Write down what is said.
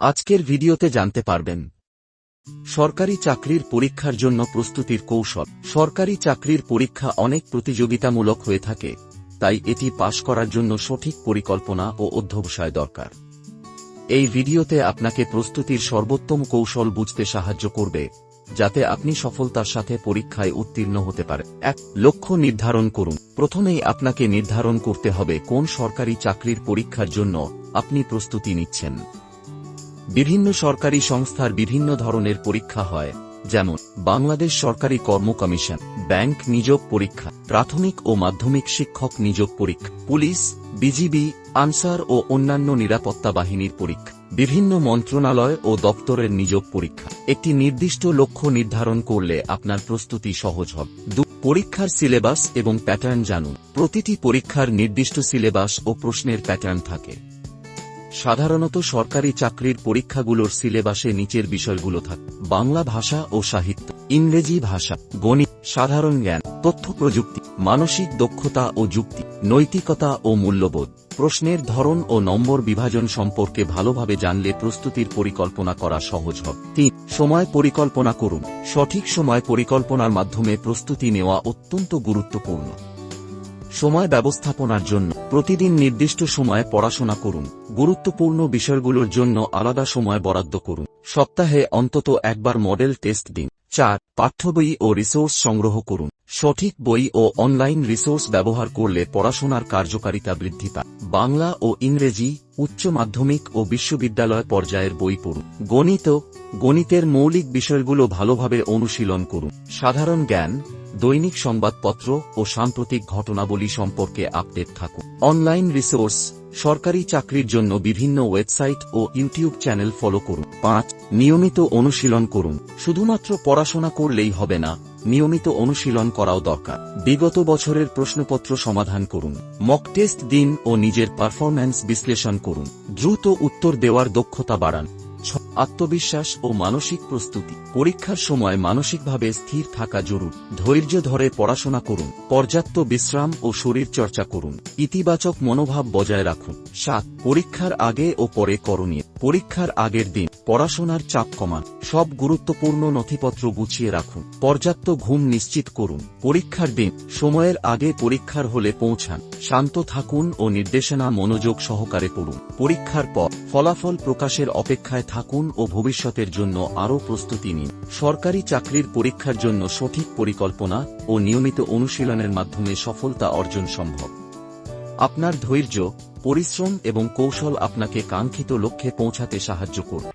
আজকের ভিডিওতে জানতে পারবেন। সরকারি চাকরির পরীক্ষার জন্য প্রস্তুতির কৌশল। সরকারি চাকরির পরীক্ষা অনেক প্রতিযোগিতামূলক হয়ে থাকে, তাই এটি পাশ করার জন্য সঠিক পরিকল্পনা ও অধ্যবসায় দরকার। এই ভিডিওতে আপনাকে প্রস্তুতির সর্বোত্তম কৌশল বুঝতে সাহায্য করবে, যাতে আপনি সফলতার সাথে পরীক্ষায় উত্তীর্ণ হতে পারে এক, লক্ষ্য নির্ধারণ করুন। প্রথমেই আপনাকে নির্ধারণ করতে হবে কোন সরকারি চাকরির পরীক্ষার জন্য আপনি প্রস্তুতি নিচ্ছেন। বিভিন্ন সরকারি সংস্থার বিভিন্ন ধরনের পরীক্ষা হয়, যেমন বাংলাদেশ সরকারি কর্ম কমিশন, ব্যাংক নিযোগ পরীক্ষা, প্রাথমিক ও মাধ্যমিক শিক্ষক নিযোগ পরীক্ষা, পুলিশ, বিজিবি, আনসার ও অন্যান্য নিরাপত্তা বাহিনীর পরীক্ষা, বিভিন্ন মন্ত্রণালয় ও দপ্তরের নিযোগ পরীক্ষা। একটি নির্দিষ্ট লক্ষ্য নির্ধারণ করলে আপনার প্রস্তুতি সহজ হবে। পরীক্ষার সিলেবাস এবং প্যাটার্ন জানুন। প্রতিটি পরীক্ষার নির্দিষ্ট সিলেবাস ও প্রশ্নের প্যাটার্ন থাকে। সাধারণত সরকারি চাকরির পরীক্ষাগুলোর সিলেবাসে নিচের বিষয়গুলো থাকে। বাংলা ভাষা ও সাহিত্য, ইংরেজি ভাষা, গণিত, সাধারণ জ্ঞান, তথ্য প্রযুক্তি, মানসিক দক্ষতা ও যুক্তি, নৈতিকতা ও মূল্যবোধ, প্রশ্নের ধরন ও নম্বর বিভাজন সম্পর্কে ভালোভাবে জানলে প্রস্তুতির পরিকল্পনা করা সহজ হবে। তিন, সময় পরিকল্পনা করুন। সঠিক সময় পরিকল্পনার মাধ্যমে প্রস্তুতি নেওয়া অত্যন্ত গুরুত্বপূর্ণ। সময় ব্যবস্থাপনার জন্য। প্রতিদিন নির্দিষ্ট সময়ে পড়াশোনা করুন। গুরুত্বপূর্ণ বিষয়গুলোর জন্য আলাদা সময় বরাদ্দ করুন। সপ্তাহে অন্তত একবার মডেল টেস্ট দিন। চার, পাঠ্য বই ও রিসোর্স সংগ্রহ করুন। সঠিক বই ও অনলাইন রিসোর্স ব্যবহার করলে পড়াশোনার কার্যকারিতা বৃদ্ধি পায়। বাংলা ও ইংরেজি, উচ্চ মাধ্যমিক ও বিশ্ববিদ্যালয় পর্যায়ের বই পড়ুন। গণিত, গণিতের মৌলিক বিষয়গুলো ভালোভাবে অনুশীলন করুন। সাধারণ জ্ঞান দৈনিক সংবাদপত্র ও সাম্প্রতিক ঘটনাবলী সম্পর্কে আপডেট থাকুন। অনলাইন রিসোর্স, সরকারি চাকরির জন্য বিভিন্ন ওয়েবসাইট ও ইউটিউব চ্যানেল ফলো করুন। পাঁচ, নিয়মিত অনুশীলন করুন। শুধুমাত্র পড়াশোনা করলেই হবে না, নিয়মিত অনুশীলন করাও দরকার। বিগত বছরের প্রশ্নপত্র সমাধান করুন। মক টেস্ট দিন ও নিজের পারফরম্যান্স বিশ্লেষণ করুন। দ্রুত উত্তর দেওয়ার দক্ষতা বাড়ান। আত্মবিশ্বাস ও মানসিক প্রস্তুতি। পরীক্ষার সময় মানসিকভাবে স্থির থাকা জরুরি। ধৈর্য ধরে পড়াশোনা করুন। পর্যাপ্ত বিশ্রাম ও শরীর চর্চা করুন। ইতিবাচক মনোভাব বজায় রাখুন। সাত, পরীক্ষার আগে ও পরে করণীয়। পরীক্ষার আগের দিন পড়াশোনার চাপ কমান। সব গুরুত্বপূর্ণ নথিপত্র গুছিয়ে রাখুন। পর্যাপ্ত ঘুম নিশ্চিত করুন। পরীক্ষার দিন সময়ের আগে পরীক্ষার হলে পৌঁছান। শান্ত থাকুন ও নির্দেশনা মনোযোগ সহকারে পড়ুন। পরীক্ষার পর ফলাফল প্রকাশের অপেক্ষায় থাকুন ও ভবিষ্যতের জন্য আরও প্রস্তুতি নিন। সরকারি চাকরির পরীক্ষার জন্য সঠিক পরিকল্পনা ও নিয়মিত অনুশীলনের মাধ্যমে সফলতা অর্জন সম্ভব। আপনার ধৈর্য, পরিশ্রম এবং কৌশল আপনাকে কাঙ্ক্ষিত লক্ষ্যে পৌঁছাতে সাহায্য করবে।